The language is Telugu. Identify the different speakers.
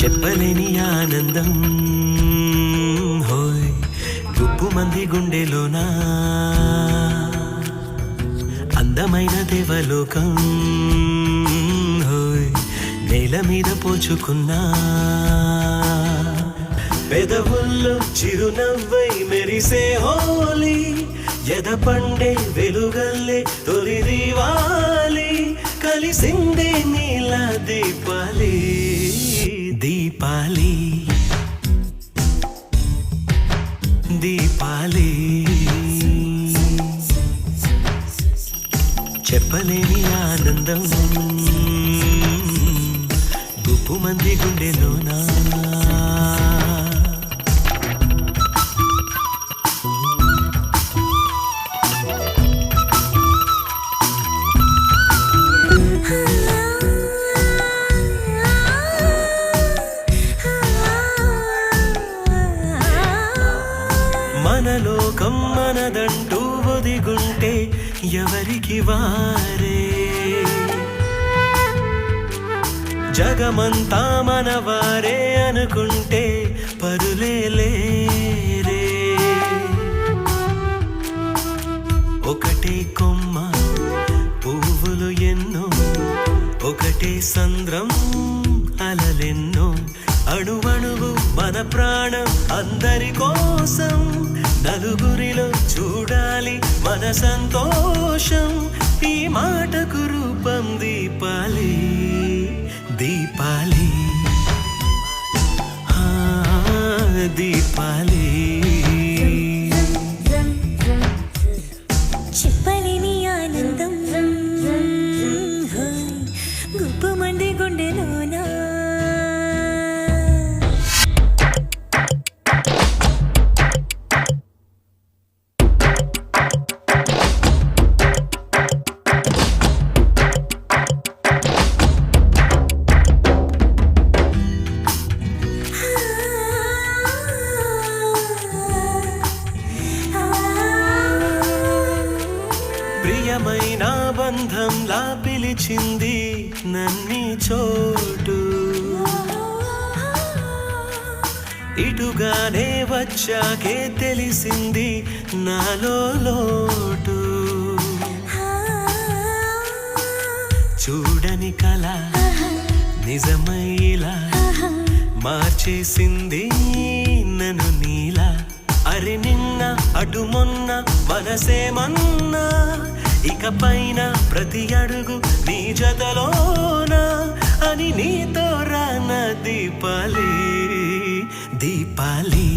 Speaker 1: చెప్పలేని ఆనందం హోయ్ గుప్పు మంది గుండెలోనా? అందమైన దేవలోకం హోయ్ నేల మీద పోచుకున్నా పెదవుల్లో చిరునవ్వై మెరిసే హోలీ ఎద పండే వెలుగల్లే తొలి దీవాలి కలిసిందే నీల దీపాలి దీపాలి. దీపాలి. చెప్పలేని ఆనందం. గుప్పు మంది గుండెలోనా మనలోకం మనదంటూ ఒదిగుంటే ఎవరికి వారే? జగమంతా మన వారే అనుకుంటే పరులేలే ఒకటే కొమ్మ పువ్వులు ఎన్నో ఒకటే సంద్రం అలలెన్నో అణువణువు మన ప్రాణం అందరి కోసం నలుగురిలో చూడాలి మన సంతోషం. ఈ మాటకు రూపం దీపాలి. దీపాలి. ఆ, దీపాలి.
Speaker 2: చెప్పలేని ఆనందం. హాయ్,
Speaker 1: ప్రియమైన బంధంలా పిలిచింది నన్ని చోటు. ఇటుగానే వచ్చాకే తెలిసింది నాలో లోటు. చూడని కళ నిజమైలా మార్చేసింది నన్ను నీలా. అరి నిన్న అటు మొన్న మనసేమన్నా ఇకపైన ప్రతి అడుగు నీ జతలోనా అని నీతో రాన దీపాలి దీపాలి.